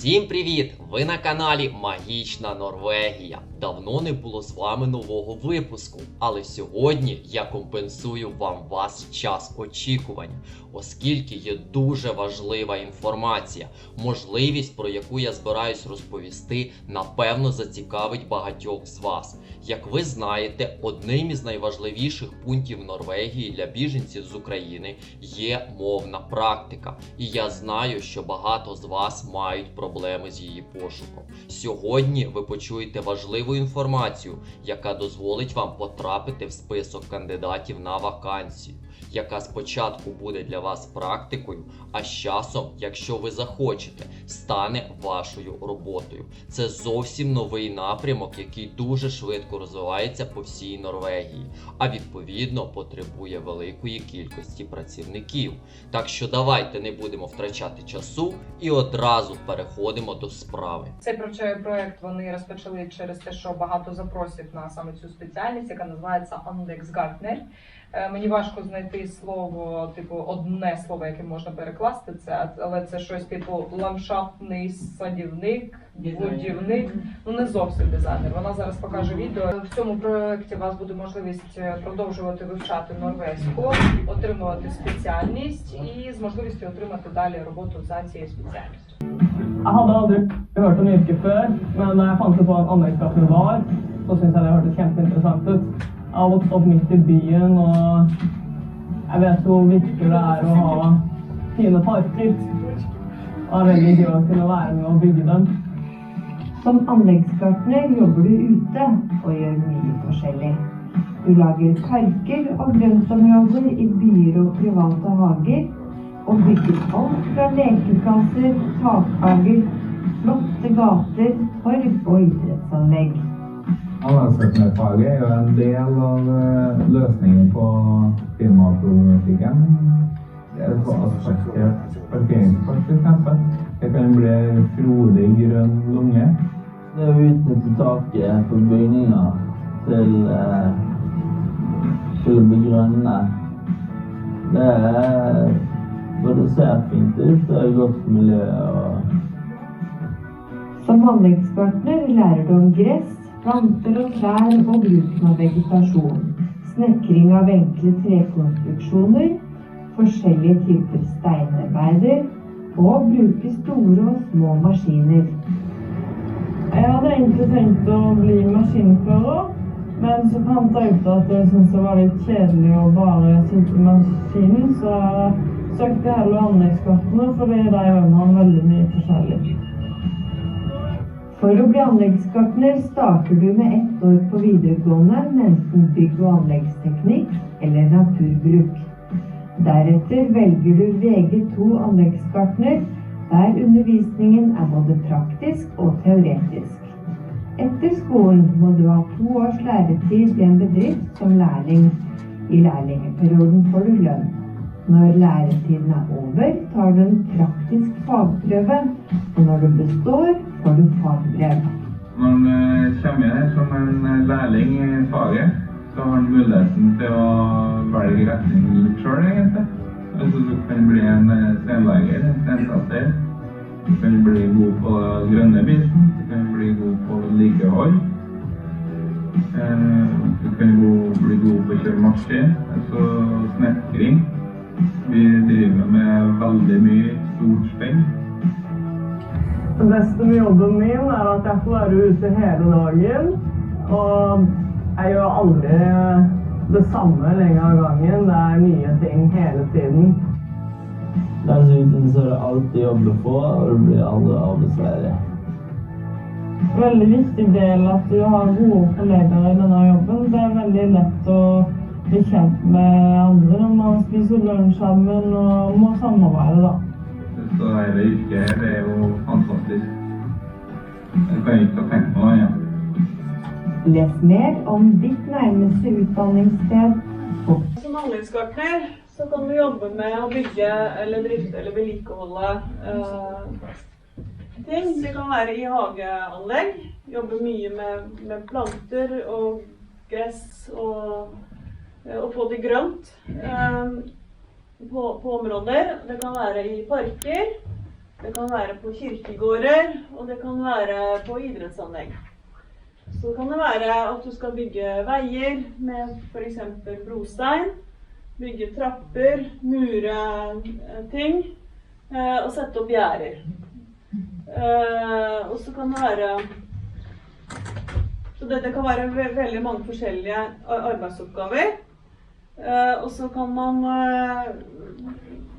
Всім привіт! Ви на каналі Магічна Норвегія. Давно не було з вами нового випуску, але сьогодні я компенсую вам вас час очікування, оскільки є дуже важлива інформація, можливість, про яку я збираюсь розповісти, напевно зацікавить багатьох з вас. Як ви знаєте, одним із найважливіших пунктів Норвегії для біженців з України є мовна практика, і я знаю, що багато з вас мають проблеми з її пошуком. Сьогодні ви почуєте важливу інформацію, яка дозволить вам потрапити в список кандидатів на вакансію, яка спочатку буде для вас практикою, а з часом, якщо ви захочете, стане вашою роботою. Це зовсім новий напрямок, який дуже швидко розвивається по всій Норвегії, а відповідно потребує великої кількості працівників. Так що давайте не будемо втрачати часу і одразу переходимо до справи. Цей про- проект вони розпочали через те, що багато запросів на саме цю спеціальність, яка називається Anleggsgartner. Е, Мені важко знайти слово, типу, одне слово, яке можна перекласти це, але це щось типу ландшафтний садівник, будівник. Ну не зовсім дизайнер. Вона зараз покаже відео. В цьому проєкті у вас буде можливість е, продовжувати вивчати норвезьку, отримувати спеціальність і з можливістю отримати далі роботу за цією спеціальністю. Jeg hadde aldri hørt om yrket før, men da jeg fant ut hva en anleggsgartner var, så syntes jeg det hørtes kjempeinteressant ut. Jeg har vokst opp midt i byen, og jeg vet hvor viktig det er å ha fine parker. Og er veldig gøy å kunne være med og bygge dem. Som anleggsgartner jobber du ute og gjør mye forskjellig. Du lager parker og grøntområder i byer og private hager, og bygger alt fra lekeplasser, takhager, flotte gater, torg og idrettsanlegg. Anleggsøknerfaget er jo en del av eh, løsningen på klimaproblematikken. Er parkeringsplass f.eks. Det kan bli frodig grønn lunge. Det å utnytte taket på bygninger til, eh, til å bli grønne, det er både ser fint ut og er godt miljø. Og Som handlingspartner lærer du om gress, planter og trær og bruken av vegetasjon. Snekring av enkle trekonstruksjoner, forskjellige typer steinarbeider og bruke store og små maskiner. Jeg hadde egentlig tenkt å bli maskinfører, men så fant jeg ut at jeg syntes det var litt kjedelig å bare sitte i maskinen, så jeg søkte heller det fordi der man veldig mye forskjellig. For å bli anleggsgartner starter du med ett år på videregående med enten bygg- og anleggsteknikk eller naturbruk. Deretter velger du VG2 anleggsgartner, der undervisningen er både praktisk og teoretisk. Etter skolen må du ha to års læretid i en bedrift som lærling. I lærlingeperioden får du lønn. Når læretiden er over, tar du en praktisk fagprøve, og når du består, får du fagbrev. Når man eh, kommer her som en eh, lærling i faget, så har man muligheten til å velge retning litt sjøl, egentlig. Altså, du kan bli en eh, steinlegger. Du kan bli god på grønne biten. Du kan bli god på vedlikehold. Eh, Du kan bli god på å kjøre maskin, altså snekring. Vi driver med veldig mye beste med jobben min er at jeg får være ute hele dagen. Og jeg gjør aldri det samme lenge av gangen. Det er nye ting hele tiden. dessuten så er det alltid jobb å få, og du blir aldri arbeidsledig. Veldig viktig del at du har gode kollegaer i denne jobben. Det er veldig lett å bli kjent med andre når man spiser lunsj sammen og må samarbeide, da. Så dette yrket her, det er jo fantastisk. Jeg kan ikke tenke meg noe annet. Les mer om ditt nærmeste utdanningssted på Som handlingsgartner så kan du jobbe med å bygge eller drifte eller vedlikeholde eh, ting. Det kan være i hageanlegg. Jobbe mye med, med planter og gress og, eh, og få det grønt eh, på, på områder. Det kan være i parker. Det kan være på kirkegårder, og det kan være på idrettsanlegg. Så kan det være at du skal bygge veier med f.eks. brostein. Bygge trapper, mure eh, ting eh, og sette opp gjerder. Eh, og så kan det være Så det, det kan være veldig mange forskjellige arbeidsoppgaver. Eh, og så kan man eh,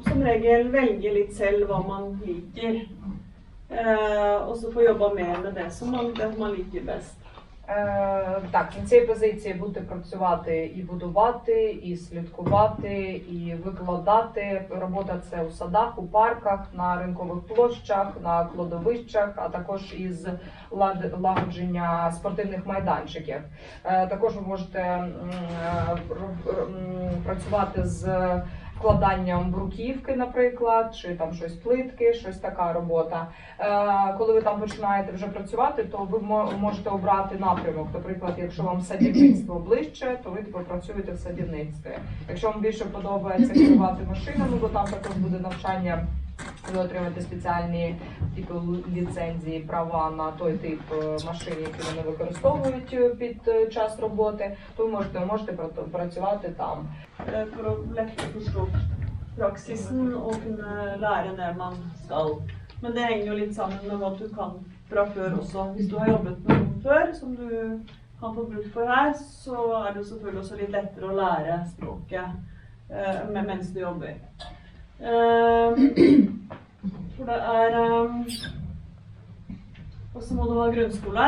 som regel velge litt selv hva man liker. Eh, og så få jobba mer med det som man, det man liker best. Е, так, на цій позиції будете працювати і будувати, і слідкувати, і викладати. Робота це у садах, у парках, на ринкових площах, на кладовищах, а також із лагодження спортивних майданчиків. Е, також ви можете е, працювати з вкладанням бруківки, наприклад, чи там щось плитки, щось така робота. Е, коли ви там починаєте вже працювати, то ви мо- можете обрати напрямок. Наприклад, якщо вам садівництво ближче, то ви типу, працюєте в садівництві. Якщо вам більше подобається керувати машинами, бо там також буде навчання. Ви отримаєте спеціальні типу ліцензії, права на той тип е, машин, які вони використовують е, під е, час роботи, то ви можете, можете пра- працювати там. Eh, For å lette å forstå praksisen og kunne lære det man skal. Men det henger jo litt sammen med hva du kan fra før også. Hvis du har jobbet med noe før som du kan få bruk for her, så er det jo selvfølgelig også litt lettere å lære språket eh, med- mens du jobber. Eh, for det er eh, Og så må du ha grunnskole.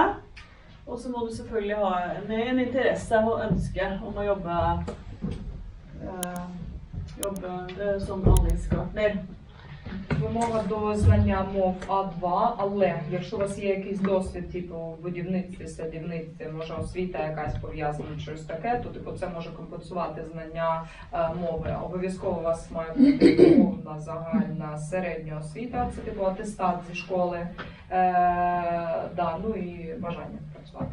Og så må du selvfølgelig ha en, en interesse og ønske om å jobbe eh, jobbe som anleggsgartner. Вимога до знання мов А2, але якщо у вас є якийсь досвід, типу будівництві, садівництві, може освіта якась пов'язана щось таке, то типу це може компенсувати знання е, мови. Обов'язково у вас має бути повна загальна середня освіта, це типу атестат зі школи. Е, да, ну і бажання працювати.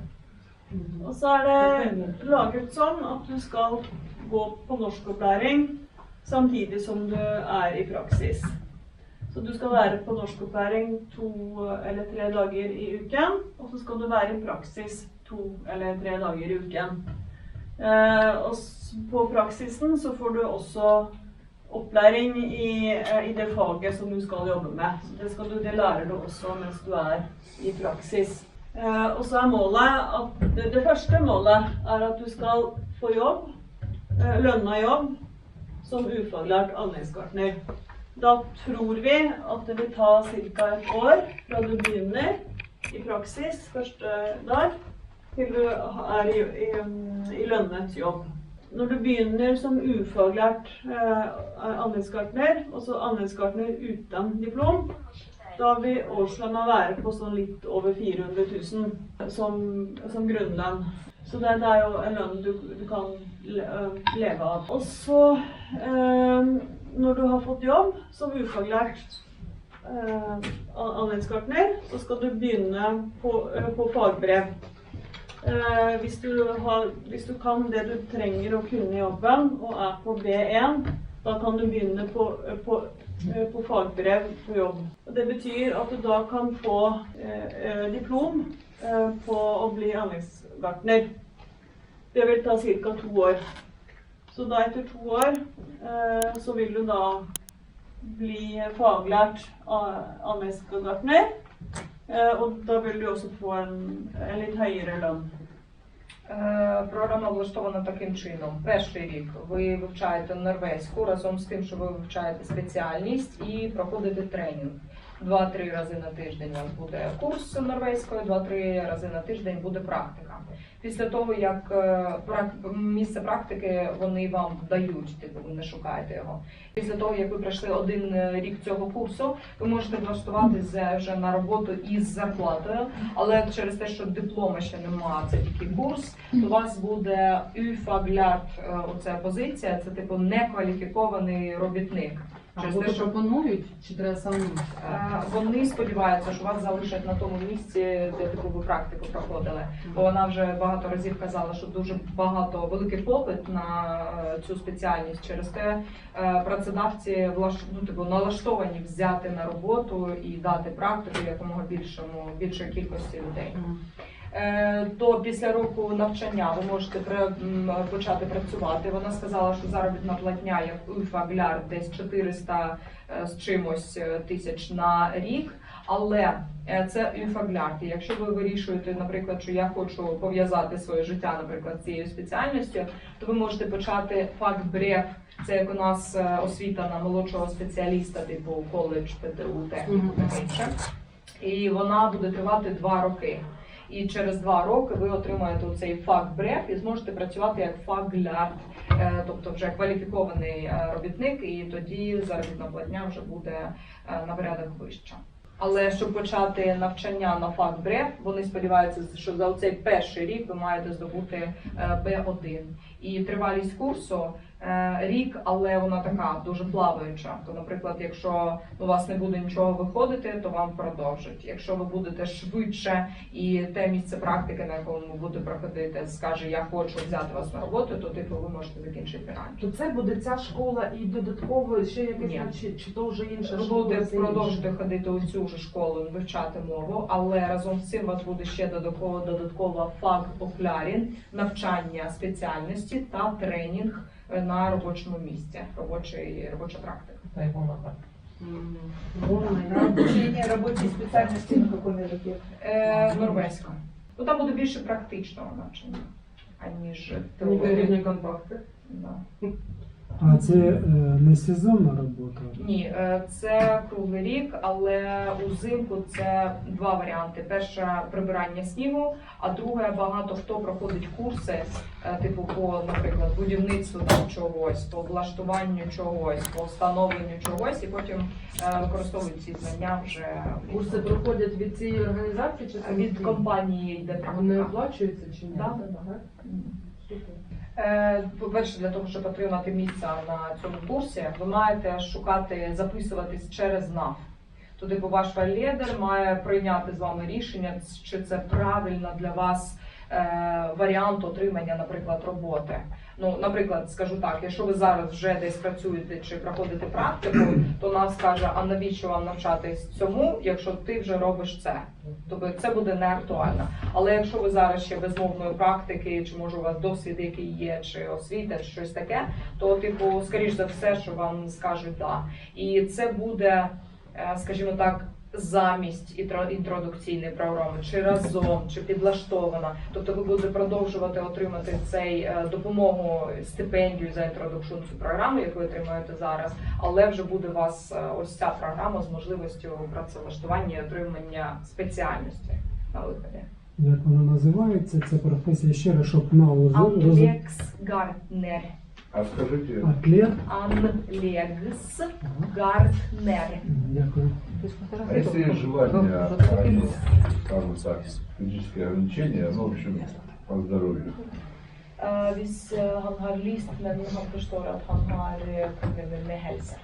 Og så er det laget sånn at du skal gå på norskopplæring samtidig som du er i praksis. Så du skal være på norskopplæring to eller tre dager i uken, og så skal du være i praksis to eller tre dager i uken. Eh, og på praksisen så får du også opplæring i, eh, i det faget som du skal jobbe med. Så det, du, det lærer du også mens du er i praksis. Eh, og så er målet at det, det første målet er at du skal få jobb, lønna jobb, som ufaglært anleggsgartner. Da tror vi at det vil ta ca. et år fra du begynner i praksis første dag, til du er i, i, i lønnet jobb. Når du begynner som ufaglært eh, anleggsgartner, altså anleggsgartner uten diplom, da vil årslønna være på sånn litt over 400 000 som, som grunnlønn. Så det, det er jo en lønn du, du kan leve av. Og så, eh, når du har fått jobb som ufaglært eh, anleggsgartner, så skal du begynne på, på fagbrev. Eh, hvis, du har, hvis du kan det du trenger å kunne i jobben og er på B1, da kan du begynne på, på, på fagbrev på jobb. Det betyr at du da kan få eh, diplom på å bli anleggsgartner. Det vil ta ca. to år. Så da etter to år eh, så vil du da bli faglært a- anleggsgartner. Eh, og da vil du også få en, en litt høyere lønn. Програма влаштована таким чином. Перший рік ви вивчаєте норвезьку разом з тим, що ви вивчаєте спеціальність і проходите тренінг. Два-три рази на тиждень у вас буде курс норвезької, два-три рази на тиждень буде практика. Після того, як е, місце практики вони вам дають, типу ви не шукаєте його. Після того, як ви пройшли один е, рік цього курсу, ви можете влаштуватися вже на роботу із зарплатою, але через те, що диплома ще немає, це тільки курс, то у вас буде ufaglært, е, оця позиція, це типу некваліфікований робітник. Те, що пропонують, чи треба самому? Е, Вони сподіваються, що вас залишать на тому місці, де ви практику проходили. Бо вона вже багато разів казала, що дуже багато великий попит на е, цю спеціальність. Через те е, працедавці влаш... ну, типу, налаштовані взяти на роботу і дати практику якомога більшому більшій кількості людей. Е, То після року навчання ви можете почати працювати. Вона сказала, що заробітна платня як УФА Гляр десь 400 е, з чимось е, тисяч на рік. Але е, це інфогляд. І Якщо ви вирішуєте, наприклад, що я хочу пов'язати своє життя, наприклад, з цією спеціальністю, то ви можете почати факт бреф. Це як у нас е, освіта на молодшого спеціаліста, типу коледж, ПТУ, техніку таке інше. І вона буде тривати два роки. І через два роки ви отримаєте цей факт бреф і зможете працювати як факгляд, е, тобто вже кваліфікований е, робітник, і тоді заробітна платня вже буде е, на порядок вища. Але щоб почати навчання на факт бреф, вони сподіваються, що за цей перший рік ви маєте здобути е, Б1. І тривалість курсу е, рік, але вона така дуже плаваюча. То, наприклад, якщо у вас не буде нічого виходити, то вам продовжать. Якщо ви будете швидше і те місце практики, на якому ви будете проходити, скаже, я хочу взяти вас на роботу, то типу ви можете закінчити раніше. То це буде ця школа і додатково ще якась Ні. чи, чи то вже інша Ви школа? будете продовжити ходити у цю ж школу, вивчати мову, але разом з цим у вас буде ще додаткова додаткова факт оклярін, навчання спеціальності та тренінг на робочому місці, робочий робоча практика. Обучение рабочей специальности на каком языке? Норвезька. Ну там буде більше практичного навчання, аніж рівні контакти. Да. А це е, не сезонна робота. Ні, е, це круглий рік, але узимку це два варіанти: перше прибирання снігу, а друге багато хто проходить курси, е, типу по, наприклад, будівництву там чогось, по влаштуванню чогось, по встановленню чогось, і потім е, використовують ці знання вже Курси проходять від цієї організації чи від самостійно? компанії йде Вони практика. оплачуються чи ні? Да, да, да. Ага. Супер. Е, По-перше, для того, щоб отримати місце на цьому курсі, ви маєте шукати, записуватись через НАВ. Туди, бо ваш лідер має прийняти з вами рішення, чи це правильно для вас варіант отримання, наприклад, роботи. Ну, наприклад, скажу так, якщо ви зараз вже десь працюєте чи проходите практику, то нас скаже, а навіщо вам навчатись цьому, якщо ти вже робиш це? Тобто це буде не актуально. Але якщо ви зараз ще без мовної практики, чи може у вас досвід, який є, чи освіта, чи щось таке, то типу, скоріш за все, що вам скажуть да. І це буде, е, скажімо так. Замість інтро- інтродукційної програми, чи разом, чи підлаштована. Тобто ви будете продовжувати отримати цей е, допомогу стипендію за інтродукшн цю програму, яку ви отримуєте зараз, але вже буде у вас е, ось ця програма з можливістю працевлаштування і отримання спеціальності на виході. Як вона називається? Це професія ще раз, щоб. Анлекс Гартнер. А скажите, Атлет. Анлекс Дякую. а если есть желание, а есть, скажем так, физические ограничения, ну, в общем, по здоровью, Eh, hvis eh, han har lyst, men han forstår at han har eh, problemer med helse.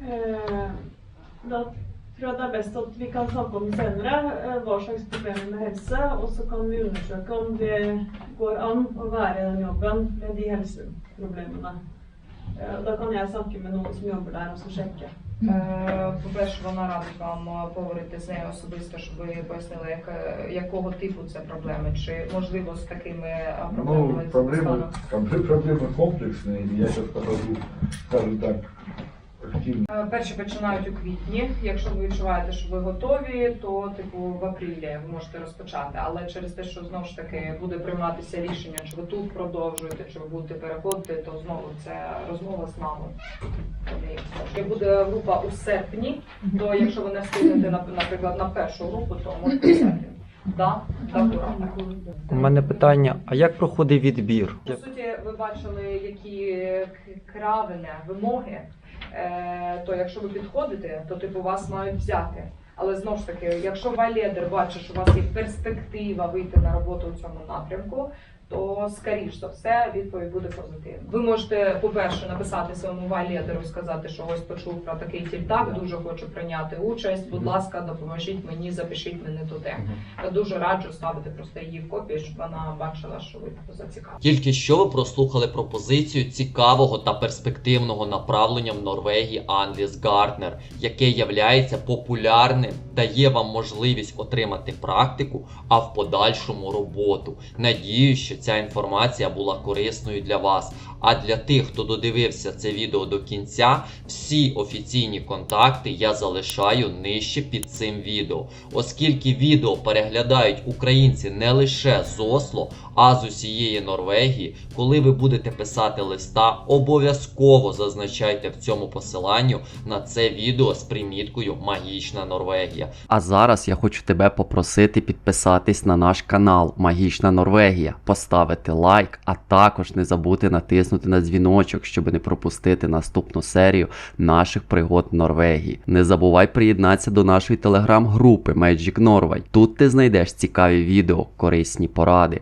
Eh, Da tror jeg det er best at vi kan snakke om senere eh, hva slags problemer med helse, og så kan vi undersøke om det går an å være i den jobben med de helseproblemene. Eh, Da kan jeg snakke med noen som jobber der, og så sjekke. Е, По-перше, вона радить вам е, поговорити з нею особисто, щоб ви пояснили, як, е, якого типу це проблеми, чи можливо з такими е, проблемами ну, проблемы, стану? проблемы, проблемы комплексные, и я сейчас покажу, скажем так, активно. Е, Перші починають у квітні. Якщо ви відчуваєте, що ви готові, то типу в апрілі ви можете розпочати. Але через те, що знову ж таки буде прийматися рішення, чи ви тут продовжуєте, чи ви будете переходити, то знову це розмова з нами. Якщо буде група у серпні, то якщо ви не встигнете на- наприклад на першу групу, то можете в серпні. Да, ура. У мене питання: а як проходить відбір? По суті, ви бачили, які кравини, вимоги. Е, то якщо ви підходите, то типу вас мають взяти. Але знову ж таки, якщо валідер бачить, що у вас є перспектива вийти на роботу у цьому напрямку, то скоріш за все відповідь буде позитивна. Ви можете, по-перше, написати своєму вайлідеру, сказати, що ось почув про такий тільтак, дуже хочу прийняти участь. Будь ласка, допоможіть мені, запишіть мене туди. Я дуже раджу ставити просто її в копію, щоб вона бачила, що ви зацікавлені. Тільки що ви прослухали пропозицію цікавого та перспективного направлення в Норвегії Анліс Гартнер, яке являється популярним, дає вам можливість отримати практику, а в подальшому роботу. Надію, що ця інформація була корисною для вас. А для тих, хто додивився це відео до кінця, всі офіційні контакти я залишаю нижче під цим відео, оскільки відео переглядають українці не лише з Осло, а з усієї Норвегії. Коли ви будете писати листа, обов'язково зазначайте в цьому посиланню на це відео з приміткою Магічна Норвегія. А зараз я хочу тебе попросити підписатись на наш канал Магічна Норвегія, поставити лайк, а також не забути натиснути на дзвіночок, щоб не пропустити наступну серію наших пригод в Норвегії. Не забувай приєднатися до нашої телеграм-групи Magic Norway. Тут ти знайдеш цікаві відео, корисні поради